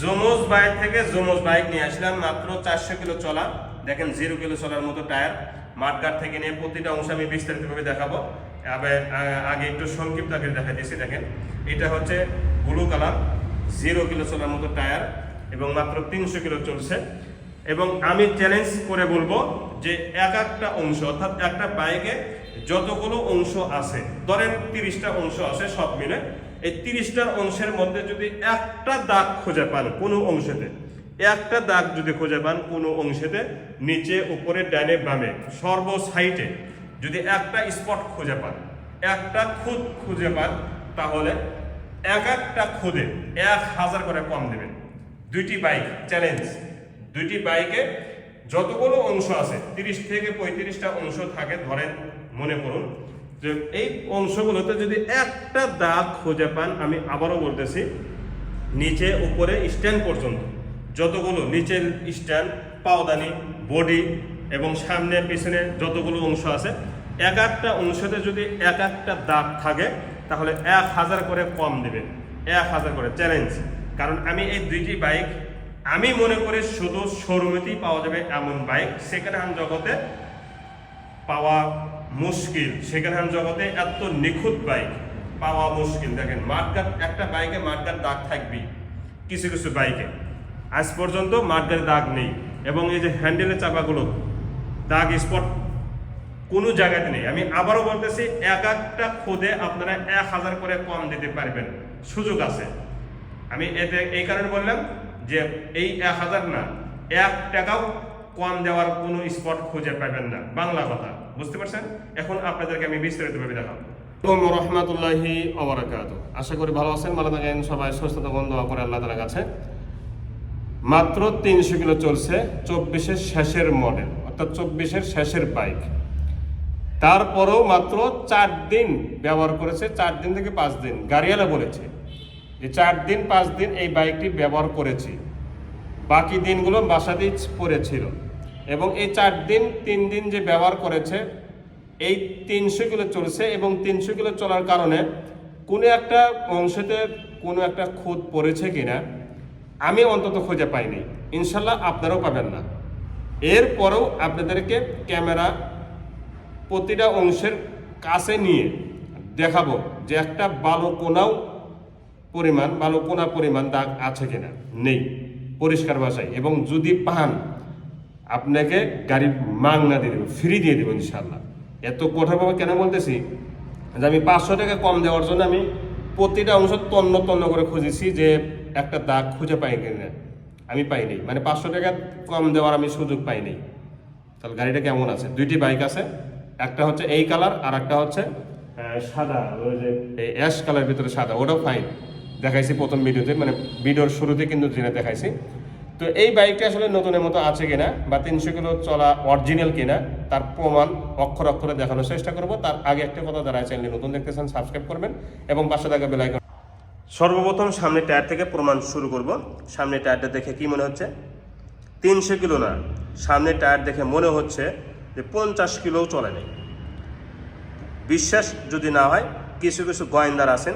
জোমোস bike থেকে জোমোস bike নিয়ে আসলাম মাত্র চারশো কিলো চলা। দেখেন জিরো কিলো চলার মতো টায়ার। মাঠঘাট থেকে নিয়ে প্রতিটা অংশ আমি বিস্তারিতভাবে দেখাবো। আগে একটু সংক্ষিপ্ত আকারে দেখা দিয়েছি দেখেন। এটা হচ্ছে ব্লু কালার, জিরো কিলো চলার মতো টায়ার এবং মাত্র তিনশো কিলো চলছে। এবং আমি চ্যালেঞ্জ করে বলব যে এক একটা অংশ, অর্থাৎ একটা বাইকে যতগুলো অংশ আছে, ধরেন তিরিশটা অংশ আছে, সব মিলে এই তিরিশটার অংশের মধ্যে যদি একটা দাগ খুঁজে পান কোনো অংশেতে, একটা দাগ যদি খুঁজে পান কোনো অংশেতে, নিচে, উপরে, ডানে, বামে সর্ব সাইটে যদি একটা স্পট খুঁজে পান, একটা খুদ খুঁজে পান, তাহলে এক একটা খুদে এক হাজার করে কম দেবেন দুইটি বাইক, চ্যালেঞ্জ। দুইটি বাইকে যতগুলো অংশ আছে, তিরিশ থেকে পঁয়ত্রিশটা অংশ থাকে, ধরেন মনে করুন যে এই অংশগুলোতে যদি একটা দাগ খুঁজে পান, আমি আবারও বলতেছি, নিচে, উপরে, স্ট্যান্ড পর্যন্ত। যতগুলো নিচের স্ট্যান্ড, পাওদানি, বডি এবং সামনে, পিছনে যতগুলো অংশ আছে, এক একটা অংশতে যদি এক একটা দাগ থাকে, তাহলে এক হাজার করে কম দেবে। এক হাজার করে চ্যালেঞ্জ কারণ আমি এই দুইটি বাইক আমি মনে করি শুধু শোরুমেতেই পাওয়া যাবে এমন বাইক সেকেন্ড হ্যান্ড জগতে পাওয়া মুশকিল। সেকেন্ড হ্যান্ড জগতে এত নিখুঁত বাইক পাওয়া মুশকিল। দেখেন মাঠগাট একটা বাইকে মাঠগাট দাগ থাকবেই, কিছু কিছু বাইকে আজ পর্যন্ত মাঠগার দাগ নেই এবং এই যে হ্যান্ডেলের চাপাগুলো, দাগ স্পট কোনো জায়গাতে নেই। আমি আবারও বলতেছি, এক একটা খোদে আপনারা এক হাজার করে কম দিতে পারবেন। সুযোগ আছে। আমি এতে এই কারণে বললাম যে এই এক হাজার না, এক টাকাও কম দেওয়ার কোনো স্পট খুঁজে পাবেন না। বাংলা কথা, বুঝতে পারছেন? এখন আপনাদেরকে আমি বিস্তারিতভাবে দেখাবো। রহমতুল্লাহি অবরাকাত আশা করি ভালো আছেন, ভালো থাকেন, সবাই সুস্থ থাকুন, দোয়া করে আল্লাহ তালার কাছে। মাত্র তিনশো কিলো চলছে চব্বিশের শেষের মডেল অর্থাৎ চব্বিশের শেষের বাইক তারপরেও মাত্র চার দিন ব্যবহার করেছে, চার দিন থেকে পাঁচ দিন। গাড়িওয়ালা বলেছে যে চার দিন, পাঁচ দিন এই বাইকটি ব্যবহার করেছি। বাকি দিনগুলো বাসাতেই পড়েছিল। এবং এই চার দিন, তিন দিন যে ব্যবহার করেছে, এই তিনশো কিলো চলছে এবং তিনশো কিলো চলার কারণে কোনো একটা অংশতে কোনো একটা খুদ পড়েছে কিনা, আমি অন্তত খুঁজে পাইনি। ইনশাল্লাহ আপনারাও পাবেন না। এরপরেও আপনাদেরকে ক্যামেরা প্রতিটা অংশের কাছে নিয়ে দেখাবো যে একটা বালো কোনাও পরিমাণ, বালো কোনা পরিমাণ দাগ আছে কিনা। নেই, পরিষ্কার ভাষায় এবং যদি পান আপনাকে গাড়ি মাংনা দিয়ে দেবো ফ্রি দিয়ে দেবো ইনশাল্লাহ এত কঠোরভাবে কেন বলতেছি? যে আমি পাঁচশো টাকা কম দেওয়ার জন্য আমি প্রতিটা অংশ তন্ন তন্ন করে খুঁজেছি যে একটা দাগ খুঁজে পাই কিনা আমি পাইনি মানে পাঁচশো টাকা কম দেওয়ার আমি সুযোগ পাইনি তাহলে গাড়িটা কেমন আছে? দুইটি বাইক আছে, একটা হচ্ছে এই কালার আর একটা হচ্ছে সাদা, ওই যে অ্যাশ কালার ভিতরে সাদা, ওটাও ফাইন দেখাইছি প্রথম ভিডিওতে মানে ভিডিওর শুরুতে কিন্তু জেনে দেখাইছি। তো এই বাইকটা আসলে নতুনের মতো আছে কিনা বা তিনশো কিলো চলা অরিজিনাল কিনা, তার প্রমাণ অক্ষর অক্ষরে দেখানোর চেষ্টা করব। তার আগে একটা কথা দাঁড়ায় চ্যানেলে নতুন দেখতেছেন সাবস্ক্রাইব করবেন এবং পাশে থাকা বেলাইকন সর্বপ্রথম সামনে টায়ার থেকে প্রমাণ শুরু করব। সামনে টায়ারটা দেখে কি মনে হচ্ছে? তিনশো কিলো না। সামনে টায়ার দেখে মনে হচ্ছে যে পঞ্চাশ কিলোও চলে নেই। বিশ্বাস যদি না হয়, কিছু কিছু গোয়েন্দার আছেন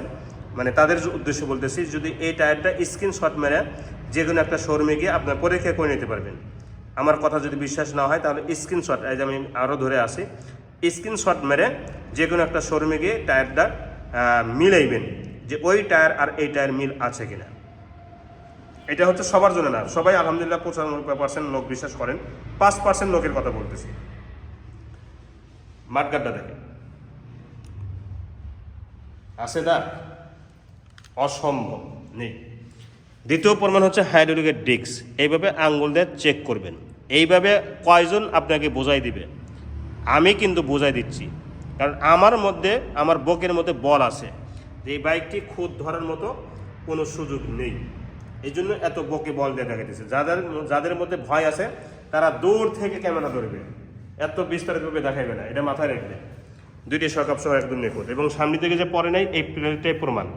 মানে তাদের উদ্দেশ্য বলতেছি, যদি এই টায়ারটা স্ক্রিনশট মেরে যে কোনো একটা শোরুমে গিয়ে আপনার পরীক্ষা করে নিতে পারবেন। আমার কথা যদি বিশ্বাস না হয়, তাহলে স্ক্রিনশট যে আমি আরও ধরে আসি স্ক্রিনশট মেরে যে কোনো একটা শোরুমে গিয়ে টায়ারটা মিলাইবেন যে ওই টায়ার আর এই টায়ার মিল আছে কিনা। এটা হচ্ছে সবার জন্য না, সবাই আলহামদুলিল্লাহ পঁচানব্বই পার্সেন্ট লোক বিশ্বাস করেন, পাঁচ পার্সেন্ট লোকের কথা বলতেছি। মাঠগাড্ডা দেখে আছে দা অসম্ভব, নেই। দ্বিতীয় প্রমাণ হচ্ছে হাইড্রোলিকের ডিস্ক। এইভাবে আঙ্গুল দিয়ে চেক করবেন। এইভাবে কয়জন আপনাকে বোঝাই দিবে? আমি কিন্তু বোঝাই দিচ্ছি। কারণ আমার মধ্যে, আমার বকের মধ্যে বল আছে যে এই বাইকটি খুদ ধরার মতো কোনো সুযোগ নেই। এই জন্য এত বকে বল দিয়ে দেখাইতেছে। যাদের যাদের মধ্যে ভয় আছে, তারা দূর থেকে ক্যামেরা ধরবে। এত বিস্তারিতভাবে দেখাইবে না। এটা মাথায় রাখবে। দুইটি সকাপ সহ একদম নিখুঁত। এবং সামনে থেকে যে পরে নাই, এই প্রমাণ।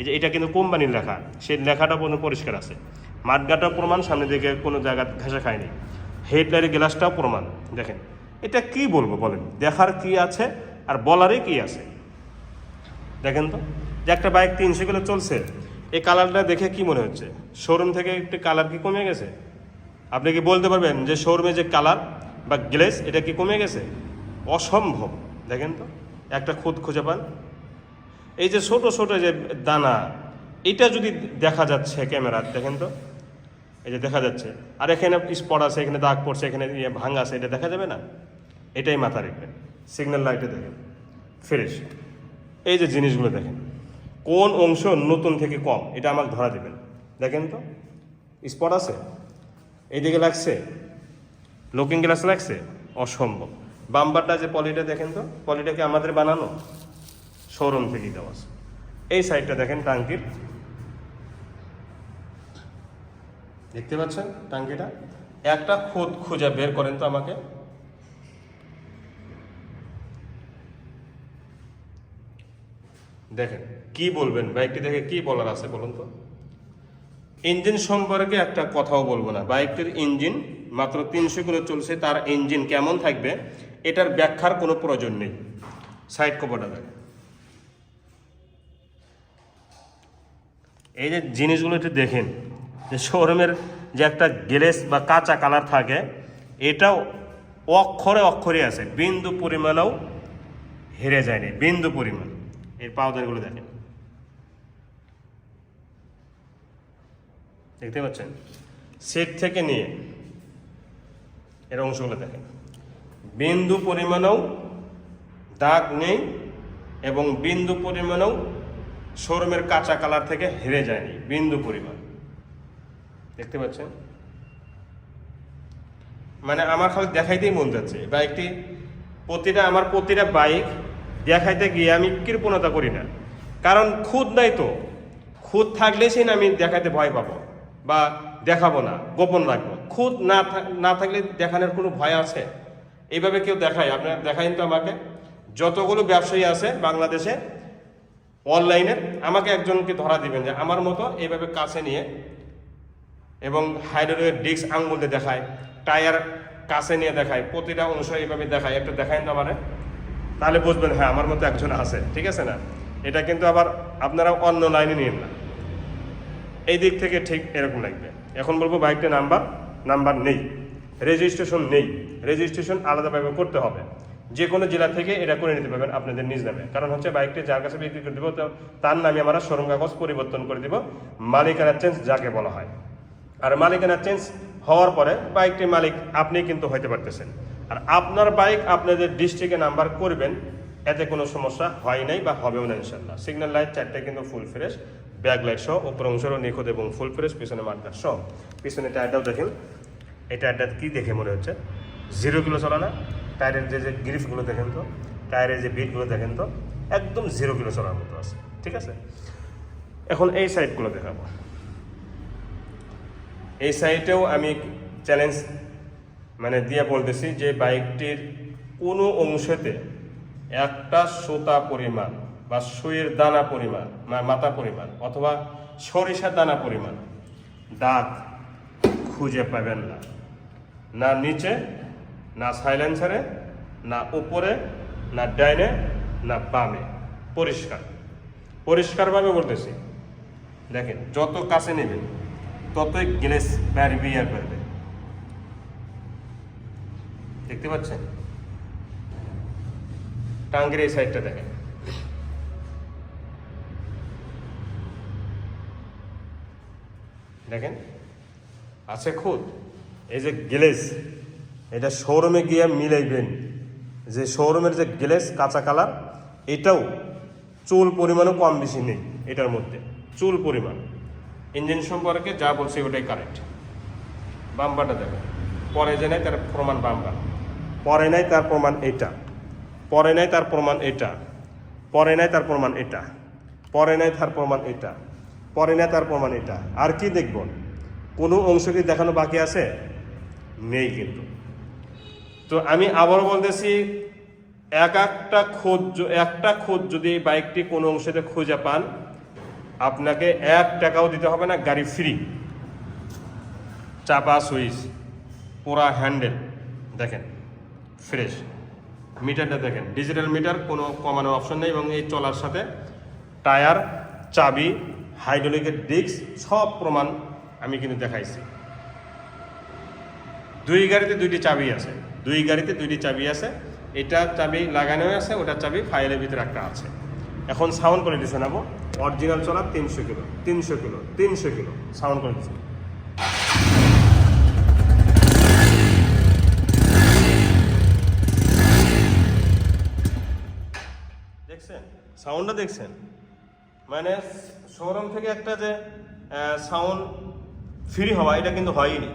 এই যে এটা কিন্তু কোম্পানির লেখা। সেই লেখাটা কোনো পরিষ্কার আছে। মাঠগাটাও প্রমাণ, সামনে দিকে কোনো জায়গা ঘেঁষা খায়নি। হেডলাইটের গ্লাসটাও প্রমাণ। দেখেন, এটা কি বলব বলেন? দেখার কি আছে আর বলারই কি আছে? দেখেন তো, যে একটা বাইক তিনশো কিলো চলছে, এই কালারটা দেখে কি মনে হচ্ছে? শোরুম থেকে একটু কালার কি কমে গেছে? আপনি কি বলতে পারবেন যে শোরুমে যে কালার বা গ্লেস, এটা কি কমে গেছে? অসম্ভব। দেখেন তো, একটা খুদ খুঁজে পান এই যে ছোট ছোট যে দানা, এটা যদি দেখা যাচ্ছে ক্যামেরা দেখেন তো? এই যে দেখা যাচ্ছে। আর এখানে স্পট আছে, এখানে দাগ পড়ছে, এখানে ইয়ে ভাঙা আছে, এটা দেখা যাবে না? এটাই মাথা রাখবেন সিগন্যাল লাইটে দেখেন। ফ্রেশ এই যে জিনিসগুলো দেখেন। কোন অংশ নতুন থেকে কম? এটা আমাকে ধরা দেবেন। দেখেন তো? স্পট আছে? এইদিকে লাগছে? লুকিং গ্লাস লাগছে? অসম্ভব। বাম্বারটা যে পলিটা, দেখেন তো? পলিটাকে আমাদের বানানো? শোরুম থেকেই দেওয়া আছে। এই সাইডটা দেখেন টাঙ্কির। দেখতে পাচ্ছেন টাঙ্কিটা? একটা খোদ খুঁজে বের করেন তো আমাকে। দেখেন, কি বলবেন? বাইকটি দেখে কি বলার আছে বলুন তো? ইঞ্জিন সম্পর্কে একটা কথাও বলব না। বাইকটির ইঞ্জিন মাত্র তিনশো কিলো চলছে। তার ইঞ্জিন কেমন থাকবে, এটার ব্যাখ্যার কোনো প্রয়োজন নেই। সাইড কভারটা দেখেন। এই যে জিনিসগুলো একটু দেখেন, যে শোরুমের যে একটা গ্লেস বা কাঁচা কালার থাকে, এটাও অক্ষরে অক্ষরে আছে, বিন্দু পরিমাণেও হেরে যায়নি বিন্দু পরিমাণ। এর পাউদারগুলো দেখেন। দেখতে পাচ্ছেন? সেট থেকে নিয়ে এর অংশগুলো দেখেন। বিন্দু পরিমাণেও দাগ নেই এবং বিন্দু পরিমাণেও শোরুমের কাঁচা কালার থেকে হেরে যায়নি, বিন্দু পরিমাণ। দেখতে পাচ্ছেন? মানে আমার খালি দেখাইতেই মন যাচ্ছে। বাইকটি প্রতিটা, আমার প্রতিটা বাইক দেখাইতে গিয়ে আমি কৃপণতা করি না। কারণ খুদ নাই তো। খুদ থাকলে সেই আমি দেখাইতে ভয় পাবো বা দেখাবো না, গোপন রাখব। খুদ না না থাকলে দেখানোর কোনো ভয় আছে? এইভাবে কেউ দেখায়? আপনার দেখাইন তো আমাকে। যতগুলো ব্যবসায়ী আছে বাংলাদেশে অনলাইনে আমাকে একজনকে ধরা দিবেন যে আমার মতো এইভাবে কাছে নিয়ে এবং হাইড্রোলিকের ডিস্ক আঙুল দিয়ে দেখায়, টায়ার কাছে নিয়ে দেখায়, প্রতিটা অংশ এইভাবে দেখায়, একটু দেখায় তো আমারে। তাহলে বুঝবেন হ্যাঁ আমার মতো একজন আছে, ঠিক আছে না? এটা কিন্তু আবার আপনারা অন্য লাইনে নিন না। এই দিক থেকে ঠিক এরকম লাগবে। এখন বলব বাইকটা নাম্বার নাম্বার নেই। রেজিস্ট্রেশন নেই। রেজিস্ট্রেশন আলাদাভাবে করতে হবে। যে কোনো জেলা থেকে এটা করে নিতে পারবেন আপনাদের নিজ নামে। কারণ হচ্ছে বাইকটি যার কাছে বিক্রি করে দেবো, তো- তার নামে আমরা শোরুম কাগজ পরিবর্তন করে দিব মালিকানা চেঞ্জ যাকে বলা হয়। আর মালিকানা চেঞ্জ হওয়ার পরে বাইকটির মালিক আপনি কিন্তু হইতে পারতেছেন। আর আপনার বাইক আপনাদের ডিস্ট্রিক্টে নাম্বার করবেন, এতে কোনো সমস্যা হয় নাই বা হবেও না ইনশাল্লাহ সিগন্যাল লাইট চারটে কিন্তু ফুল ফ্রেশ, ব্যাক লাইট সহ, উপর অংশেরও নিখুঁত এবং ফুল ফ্রেশ, পিছনে মার্কার সহ। পিছনে টায়ারটাও দেখেন, এই টায়ারটা কী দেখে মনে হচ্ছে? জিরো কিলো চলা না টায়ারের যে যে গ্রিফগুলো দেখেন তো টায়ারের যে বিটগুলো দেখেন তো, একদম জিরো কিলো চলার মতো আছে, ঠিক আছে? এখন এই সাইডগুলো দেখাবো। এই সাইডেও আমি চ্যালেঞ্জ মানে দিয়ে বলতেছি যে বাইকটির কোনো অংশতে একটা সুতা পরিমাণ বা সুইয়ের দানা পরিমাণ মাথা পরিমাণ অথবা সরিষা দানা পরিমাণ দাঁত খুঁজে পাবেন না। না নিচে, না সাইলেন্সারে না উপরে, না ডাইনে, না বামে। পরিষ্কার। পরিষ্কারভাবে বলতেছি। দেখেন, যত কাছে নেবেন, ততই গ্লেস ব্যারিয়ার করবে। দেখতে পাচ্ছেন? টাঙ্গের এই সাইডটা দেখেন। দেখেন? আছে খুদ এই যে গ্লেস এটা শোরুমে গিয়ে মিলাইবেন। যে শোরুমের যে গ্লেস কাঁচা কালার এটাও চুল পরিমাণও কম বেশি নেই এটার মধ্যে, চুল পরিমাণ। ইঞ্জিন সম্পর্কে যা বলছি ওটাই কারেক্ট বাম্বারটা দেখেন, পরে যে নাই তার প্রমাণ বাম্বার পরে নাই তার প্রমাণ এটা। পরে নাই তার প্রমাণ এটা। পরে নাই তার প্রমাণ এটা। পরে নাই তার প্রমাণ এটা। পরে নাই তার প্রমাণ এটা। আর কি দেখব? কোনো অংশ কি দেখানো বাকি আছে? নেই কিন্তু। তো আমি আবার বলতেছি এক একটা খোঁজ একটা খোঁজ যদি বাইকটি কোনো অংশতে খুঁজে পান, আপনাকে এক টাকাও দিতে হবে না, গাড়ি ফ্রি চাপা সুইচ, পুরা হ্যান্ডেল দেখেন ফ্রেশ মিটারটা দেখেন ডিজিটাল মিটার কোনো কমানোর অপশন নেই এবং এই চলার সাথে টায়ার, চাবি হাইড্রোলিকের ডিস্ক সব প্রমাণ আমি কিন্তু দেখাইছি। দুই গাড়িতে দুইটি চাবি আছে, দুই গাড়িতে দুইটি চাবি আছে এটা চাবি লাগানো আছে ওটার চাবি ফাইলের ভিতরে একটা আছে। এখন সাউন্ড কোয়ালিটি শোনাবো অরিজিনাল চলা তিনশো কিলো তিনশো কিলো তিনশো কিলো সাউন্ড কোয়ালিটি দেখছেন? সাউন্ডটা দেখছেন? মানে শোরুম থেকে একটা যে সাউন্ড ফ্রি হওয়া, এটা কিন্তু হয়নি।